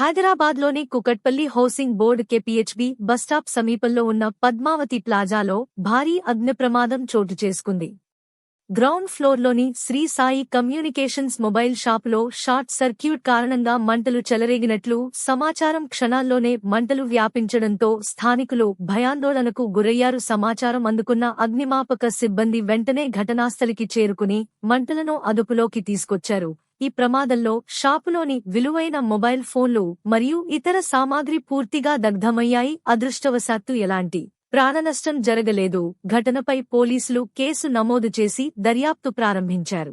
హైదరాబాద్లోని Kukatpally housing board KPHB bus stop సమీపంలో ఉన్న పద్మావతి ప్లాజాలో భారీ అగ్నిప్రమాదం చోటు చేసుకుంది. గ్రౌండ్ ఫ్లోర్లోని శ్రీ సాయి కమ్యూనికేషన్స్ మొబైల్ షాపులో షార్ట్ సర్క్యూట్ కారణంగా మంటలు చెలరేగినట్లు సమాచారం క్షణాల్లోనే మంటలు వ్యాపించడంతో స్థానికులు భయాందోళనకు గురయ్యారు. సమాచారం అందుకున్న అగ్నిమాపక సిబ్బంది వెంటనే ఘటనాస్థలికి చేరుకుని మంటలను అదుపులోకి తీసుకొచ్చారు. ఈ ప్రమాదంలో షాపులోని విలువైన మొబైల్ ఫోన్లు మరియు ఇతర సామాగ్రి పూర్తిగా దగ్ధమయ్యాయి. అదృష్టవశాత్తు ఎలాంటి ప్రాణనష్టం జరగలేదు. ఘటనపై పోలీసులు కేసు నమోదు చేసి దర్యాప్తు ప్రారంభించారు.